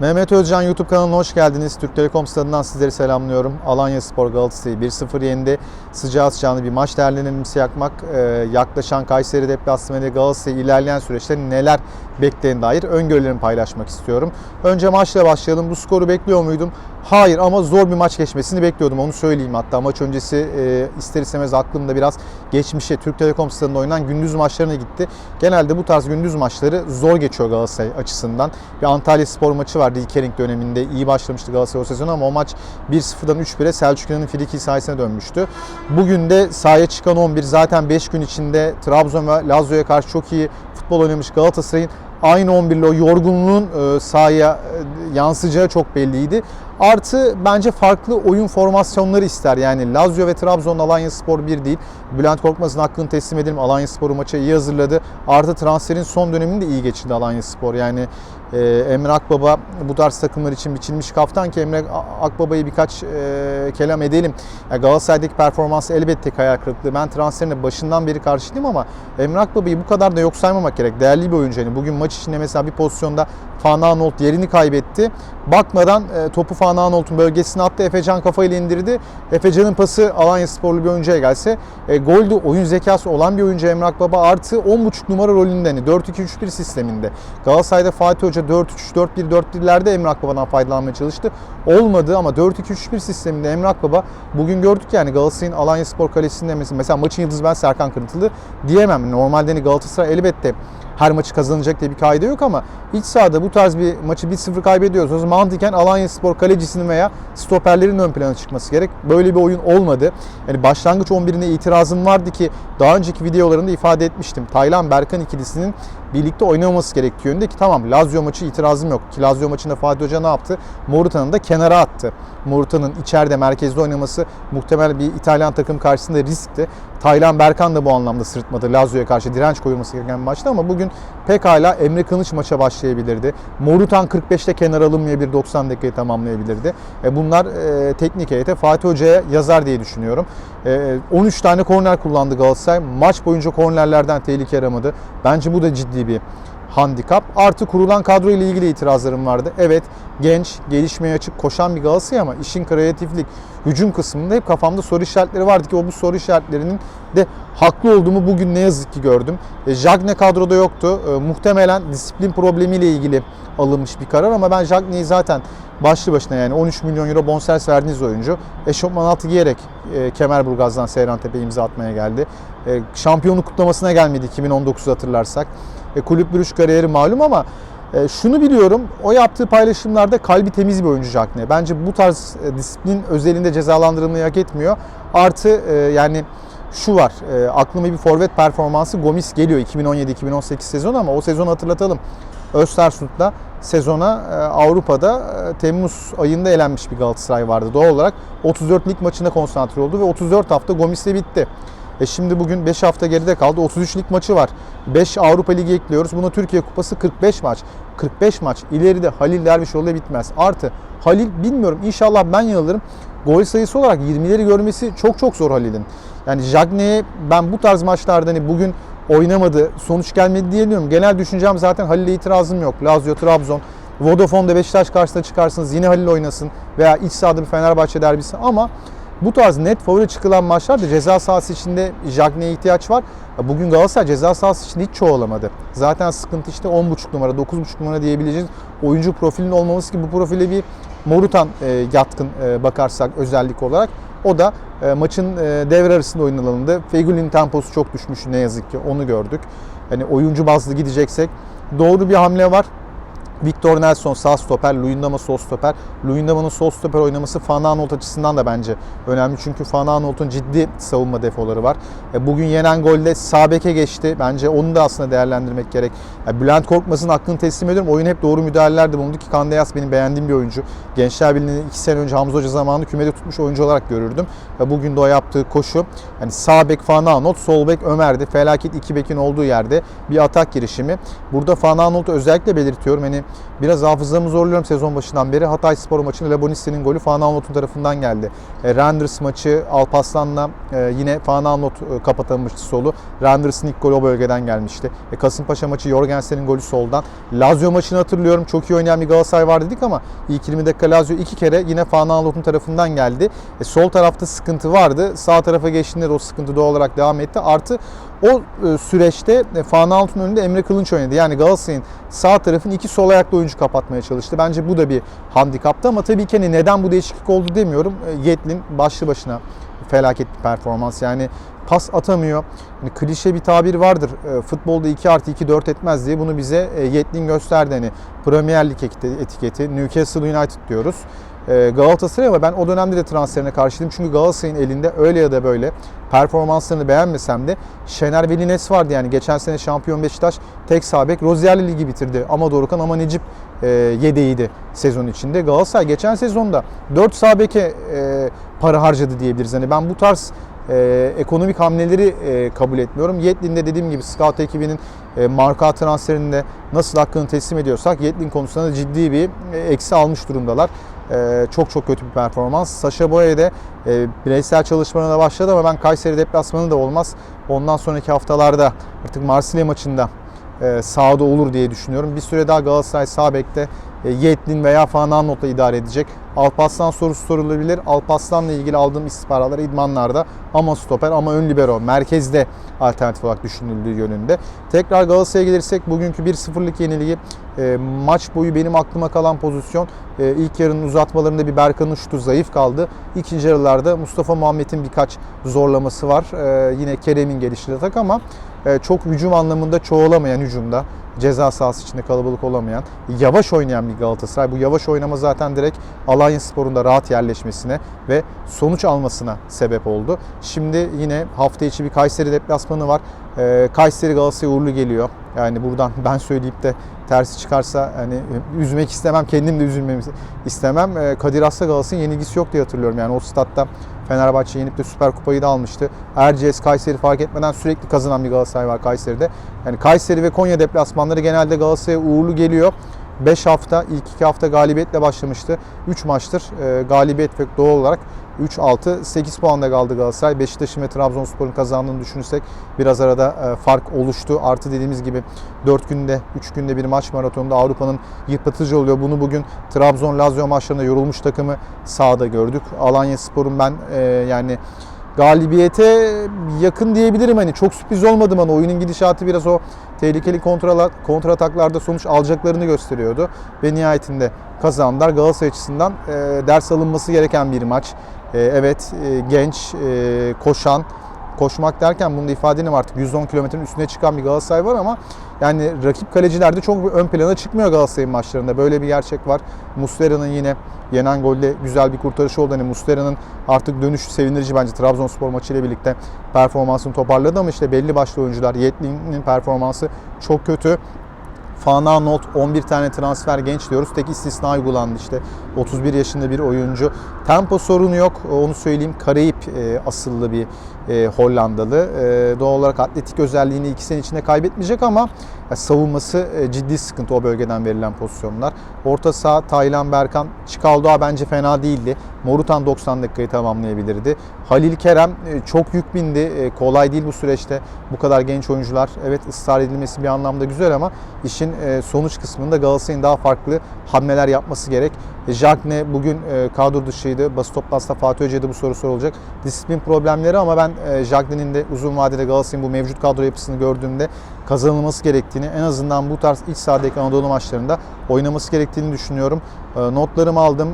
Mehmet Özcan YouTube kanalına hoş geldiniz. Türk Telekom stadından sizleri selamlıyorum. Alanya Spor Galatasaray'ı 1-0 yendi. Sıcağı sıcağına bir maç değerlendirmesi yapmak. Ee, yaklaşan Kayseri deplasmanı Galatasaray ilerleyen süreçte neler beklediğine dair öngörülerimi paylaşmak istiyorum. Önce maçla başlayalım. Bu skoru bekliyor muydum? Hayır ama zor bir maç geçmesini bekliyordum onu söyleyeyim. Hatta maç öncesi e, ister istemez aklımda biraz geçmişe Türk Telekom stadında oynanan gündüz maçlarına gitti. Genelde bu tarz gündüz maçları zor geçiyor Galatasaray açısından. Bir Antalya Spor maçı vardı Dilkering döneminde. iyi başlamıştı Galatasaray o sezon ama o maç 1-0'dan 3-1'e Selçuk İnan'ın friki sayesine dönmüştü. Bugün de sahaya çıkan 11 zaten 5 gün içinde Trabzon ve Lazio'ya karşı çok iyi futbol oynamış Galatasaray'ın aynı 11 ile o yorgunluğun e, sahaya e, yansıyacağı çok belliydi. Artı bence farklı oyun formasyonları ister. Yani Lazio ve Trabzon Alanya Spor bir değil. Bülent Korkmaz'ın hakkını teslim edelim. Alanya Spor'u maça iyi hazırladı. Artı transferin son dönemini de iyi geçirdi Alanya Spor. Yani e, Emre Akbaba bu tarz takımlar için biçilmiş kaftan ki Emre Akbaba'yı birkaç e, kelam edelim. Yani Galatasaray'daki performansı elbette hayal kırıklığı. Ben transferine başından beri karşıydım ama Emre Akbaba'yı bu kadar da yok saymamak gerek. Değerli bir oyuncu. Yani bugün maç içinde mesela bir pozisyonda Fana Arnold yerini kaybetti. Bakmadan e, topu Fana Arnold'un bölgesine attı. Efecan kafayla indirdi. Efecan'ın pası Alanya Sporlu bir oyuncuya gelse e, golde oyun zekası olan bir oyuncu Emrak Baba artı 10.5 numara rolünde hani 4-2-3-1 sisteminde. Galatasaray'da Fatih Hoca 4-3-4-1-4-1'lerde Emrak Baba'dan faydalanmaya çalıştı. Olmadı ama 4-2-3-1 sisteminde Emrak Baba bugün gördük yani Galatasaray'ın Alanya Spor kalesinde mesela maçın yıldızı ben Serkan Kırıntılı diyemem. Normalde hani Galatasaray elbette her maçı kazanacak diye bir kaide yok ama iç sahada bu tarz bir maçı 1-0 kaybediyorsanız mantıken Alanya Spor kalecisinin veya stoperlerin ön plana çıkması gerek. Böyle bir oyun olmadı. Yani başlangıç 11'ine itirazım vardı ki daha önceki videolarında ifade etmiştim. Taylan Berkan ikilisinin birlikte oynamaması gerektiği yönünde ki tamam Lazio maçı itirazım yok. Ki Lazio maçında Fatih Hoca ne yaptı? Morutan'ı da kenara attı. Morutan'ın içeride merkezde oynaması muhtemel bir İtalyan takım karşısında riskti. Taylan Berkan da bu anlamda sırıtmadı. Lazio'ya karşı direnç koyulması gereken bir maçtı ama bugün pekala Emre Kılıç maça başlayabilirdi. Morutan 45'te kenar alınmayabilir 90 dakikayı tamamlayabilirdi. E bunlar e, teknik heyete Fatih Hoca'ya yazar diye düşünüyorum. E, 13 tane korner kullandı Galatasaray. Maç boyunca kornerlerden tehlike yaramadı. Bence bu da ciddi bir handikap. Artı kurulan kadro ile ilgili itirazlarım vardı. Evet genç, gelişmeye açık, koşan bir Galatasaray ama işin kreatiflik, hücum kısmında hep kafamda soru işaretleri vardı ki o bu soru işaretlerinin de haklı olduğumu bugün ne yazık ki gördüm. E, Jagne kadroda yoktu. E, muhtemelen disiplin problemiyle ilgili alınmış bir karar ama ben Jagne'yi zaten başlı başına yani 13 milyon euro bonservis verdiğiniz oyuncu eşofman altı giyerek e, Kemerburgaz'dan Seyran Tepe imza atmaya geldi. E, şampiyonluk kutlamasına gelmedi 2019'u hatırlarsak. E, kulüp bürüş kariyeri malum ama e, şunu biliyorum, o yaptığı paylaşımlarda kalbi temiz bir oyuncu Jackne. Bence bu tarz e, disiplin özelinde cezalandırılmayı hak etmiyor. Artı e, yani şu var, e, aklıma bir forvet performansı Gomis geliyor 2017-2018 sezonu ama o sezonu hatırlatalım. Östersund'da sezona e, Avrupa'da e, Temmuz ayında elenmiş bir Galatasaray vardı. Doğal olarak 34 lig maçına konsantre oldu ve 34 hafta Gomis'le bitti. E şimdi bugün 5 hafta geride kaldı. 33 lig maçı var. 5 Avrupa Ligi ekliyoruz. Buna Türkiye Kupası 45 maç. 45 maç. İleride Halil Dervişoğlu'yla bitmez. Artı Halil bilmiyorum inşallah ben yanılırım. Gol sayısı olarak 20'leri görmesi çok çok zor Halil'in. Yani Jagne'ye ben bu tarz maçlarda hani bugün oynamadı, sonuç gelmedi diyemiyorum. Genel düşüncem zaten Halil'e itirazım yok. Lazio, Trabzon, Vodafone'da Beşiktaş karşısında çıkarsınız yine Halil oynasın veya iç sahada bir Fenerbahçe derbisi ama bu tarz net favori çıkılan maçlarda ceza sahası içinde Jagne'ye ihtiyaç var. Bugün Galatasaray ceza sahası için hiç çoğalamadı. Zaten sıkıntı işte 10.5 numara, 9.5 numara diyebileceğiniz oyuncu profilinin olmaması ki bu profile bir Morutan e, yatkın e, bakarsak özellik olarak. O da e, maçın e, devre arasında oynanıldığında Fegül'ün temposu çok düşmüş ne yazık ki onu gördük. Hani oyuncu bazlı gideceksek doğru bir hamle var. Victor Nelson sağ stoper, Luyendama sol stoper. Luyendama'nın sol stoper oynaması Van Aanholt açısından da bence önemli. Çünkü Van Aanholt'un ciddi savunma defoları var. E, bugün yenen golde sağ beke geçti. Bence onu da aslında değerlendirmek gerek. Yani Bülent Korkmaz'ın hakkını teslim ediyorum. Oyun hep doğru müdahalelerde bulundu ki Kandeyas benim beğendiğim bir oyuncu. Gençler Birliği'ni 2 sene önce Hamza Hoca zamanında kümede tutmuş oyuncu olarak görürdüm. Ve bugün de o yaptığı koşu hani sağ bek Van Aanholt, sol bek Ömer'di. Felaket iki bekin olduğu yerde bir atak girişimi. Burada Van Aanholt'u özellikle belirtiyorum. Hani Biraz hafızamı zorluyorum sezon başından beri. Hatay Spor maçında Lebonisti'nin golü Fana Alnot'un tarafından geldi. E, Renders maçı Alpaslan'la e, yine Fana Alnot e, kapatılmıştı solu. Renders'ın ilk golü o bölgeden gelmişti. E, Kasımpaşa maçı Jorgensen'in golü soldan. Lazio maçını hatırlıyorum. Çok iyi oynayan bir Galatasaray var dedik ama ilk 20 dakika Lazio iki kere yine Fana Alnot'un tarafından geldi. E, sol tarafta sıkıntı vardı. Sağ tarafa geçtiğinde de o sıkıntı doğal olarak devam etti. Artı o e, süreçte e, Fana Altun önünde Emre Kılınç oynadı. Yani Galatasaray'ın sağ tarafın iki sol ayaklı oyuncu kapatmaya çalıştı. Bence bu da bir handikaptı ama tabii ki hani neden bu değişiklik oldu demiyorum. E, Yetlin başlı başına felaket bir performans. Yani pas atamıyor. Hani klişe bir tabir vardır. Futbolda 2 artı 2 4 etmez diye bunu bize Yetlin gösterdi. Hani Premier Lig etiketi Newcastle United diyoruz. E, Galatasaray ama ben o dönemde de transferine karşıydım. Çünkü Galatasaray'ın elinde öyle ya da böyle performanslarını beğenmesem de Şener Velines vardı yani geçen sene şampiyon Beşiktaş tek sağ bek Rozierli Ligi bitirdi. Ama Dorukan ama Necip e, yedeğiydi sezon içinde. Galatasaray geçen sezonda 4 sağ beke e, para harcadı diyebiliriz. Hani ben bu tarz e, ekonomik hamleleri e, kabul etmiyorum. Yetlin'de dediğim gibi scout ekibinin e, marka transferinde nasıl hakkını teslim ediyorsak Yetlin konusunda da ciddi bir e, eksi almış durumdalar. E, çok çok kötü bir performans. Saşa Boye de e, bireysel çalışmalarına başladı ama ben Kayseri deplasmanı da olmaz. Ondan sonraki haftalarda artık Marsilya maçında e, sahada olur diye düşünüyorum. Bir süre daha Galatasaray sağ bekte e, Yetlin veya Fananot'la idare edecek. Alpaslan sorusu sorulabilir. Alpaslan'la ilgili aldığım istihbaratlar idmanlarda ama stoper ama ön libero merkezde alternatif olarak düşünüldüğü yönünde. Tekrar Galatasaray'a gelirsek bugünkü 1-0'lık yenilgi e, maç boyu benim aklıma kalan pozisyon e, ilk yarının uzatmalarında bir Berkan'ın şutu zayıf kaldı. İkinci yarılarda Mustafa Muhammed'in birkaç zorlaması var. E, yine Kerem'in gelişli atak ama çok hücum anlamında çoğalamayan hücumda ceza sahası içinde kalabalık olamayan, yavaş oynayan bir Galatasaray. Bu yavaş oynama zaten direkt Alanya Spor'un da rahat yerleşmesine ve sonuç almasına sebep oldu. Şimdi yine hafta içi bir Kayseri deplasmanı var. Ee, Kayseri Galatasaray uğurlu geliyor. Yani buradan ben söyleyip de tersi çıkarsa hani üzmek istemem, kendim de üzülmemi istemem. Ee, Kadir Has'ta Galatasaray'ın yenilgisi yok diye hatırlıyorum. Yani o statta Fenerbahçe yenip de Süper Kupayı da almıştı. Erciyes, Kayseri fark etmeden sürekli kazanan bir Galatasaray var Kayseri'de. Yani Kayseri ve Konya deplasmanları genelde Galatasaray'a uğurlu geliyor. 5 hafta, ilk 2 hafta galibiyetle başlamıştı. 3 maçtır e, galibiyet ve doğal olarak 3-6, 8 puanda kaldı Galatasaray. Beşiktaş'ın ve Trabzonspor'un kazandığını düşünürsek biraz arada e, fark oluştu. Artı dediğimiz gibi 4 günde, 3 günde bir maç maratonunda Avrupa'nın yıpratıcı oluyor. Bunu bugün Trabzon-Lazio maçlarında yorulmuş takımı sahada gördük. Alanya Spor'un ben e, yani galibiyete yakın diyebilirim. Hani çok sürpriz olmadım ama oyunun gidişatı biraz o tehlikeli kontra, kontra ataklarda sonuç alacaklarını gösteriyordu. Ve nihayetinde kazandılar. Galatasaray açısından e, ders alınması gereken bir maç. E, evet e, genç, e, koşan, koşmak derken bunu da ifade edeyim artık 110 kilometrenin üstüne çıkan bir Galatasaray var ama yani rakip kaleciler de çok ön plana çıkmıyor Galatasaray'ın maçlarında. Böyle bir gerçek var. Muslera'nın yine yenen golle güzel bir kurtarışı oldu. Hani Muslera'nın artık dönüşü sevindirici bence Trabzonspor maçıyla birlikte performansını toparladı ama işte belli başlı oyuncular Yetlin'in performansı çok kötü. Fana Not 11 tane transfer genç diyoruz. Tek istisna uygulandı işte. 31 yaşında bir oyuncu. Tempo sorunu yok. Onu söyleyeyim. Karayip e, asıllı bir e, Hollandalı. E, doğal olarak atletik özelliğini iki sene içinde kaybetmeyecek ama savunması e, ciddi sıkıntı o bölgeden verilen pozisyonlar. Orta saha Taylan Berkan, Çikaldoğa bence fena değildi. Morutan 90 dakikayı tamamlayabilirdi. Halil Kerem e, çok yük bindi. E, kolay değil bu süreçte. Bu kadar genç oyuncular. Evet ısrar edilmesi bir anlamda güzel ama işin sonuç kısmında Galatasaray'ın daha farklı hamleler yapması gerek. Jagne bugün kadro dışıydı. Basın toplantısında Fatih Hoca'ya bu soru sorulacak. Disiplin problemleri ama ben Jagne'nin de uzun vadede Galatasaray'ın bu mevcut kadro yapısını gördüğümde kazanılması gerektiğini, en azından bu tarz iç sahadaki Anadolu maçlarında oynaması gerektiğini düşünüyorum. Notlarımı aldım.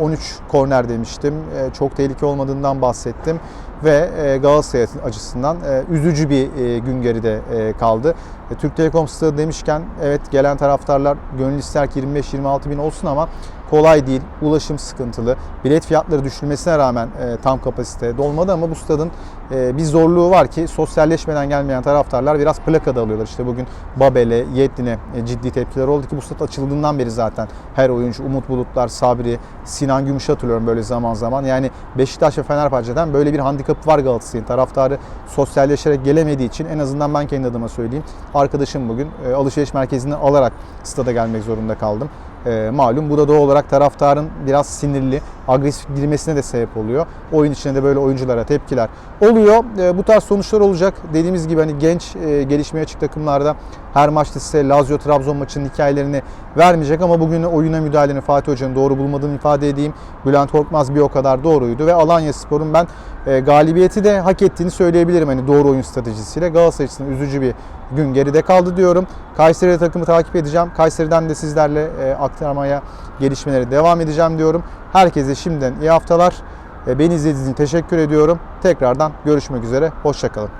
13 korner demiştim. Çok tehlike olmadığından bahsettim ve Galatasaray açısından üzücü bir gün geride kaldı. Türk Telekom Stadı demişken evet gelen taraftarlar gönül ister ki 25-26 bin olsun ama kolay değil. Ulaşım sıkıntılı. Bilet fiyatları düşürmesine rağmen e, tam kapasite dolmadı ama bu stadın e, bir zorluğu var ki sosyalleşmeden gelmeyen taraftarlar biraz plaka da alıyorlar. İşte bugün Babel'e, Yetlin'e e, ciddi tepkiler oldu ki bu stat açıldığından beri zaten her oyuncu Umut Bulutlar, Sabri, Sinan Gümüş'ü hatırlıyorum böyle zaman zaman. Yani Beşiktaş ve Fenerbahçe'den böyle bir handikap handikapı var Galatasaray'ın. Taraftarı sosyalleşerek gelemediği için en azından ben kendi adıma söyleyeyim. Arkadaşım bugün e, alışveriş merkezinden alarak stada gelmek zorunda kaldım. E, malum bu da doğal olarak taraftarın biraz sinirli, agresif girmesine de sebep oluyor. Oyun içinde de böyle oyunculara tepkiler oluyor. E, bu tarz sonuçlar olacak. Dediğimiz gibi hani genç e, gelişmeye açık takımlarda her maçta size Lazio Trabzon maçının hikayelerini vermeyecek ama bugün oyuna müdahalenin Fatih Hoca'nın doğru bulmadığını ifade edeyim. Bülent Korkmaz bir o kadar doğruydu ve Alanya Spor'un ben e, galibiyeti de hak ettiğini söyleyebilirim hani doğru oyun stratejisiyle. Galatasaray açısından üzücü bir gün geride kaldı diyorum. Kayseri takımı takip edeceğim. Kayseri'den de sizlerle e, aktarmaya gelişmeleri devam edeceğim diyorum. Herkese şimdiden iyi haftalar. E, beni izlediğiniz için teşekkür ediyorum. Tekrardan görüşmek üzere. Hoşçakalın.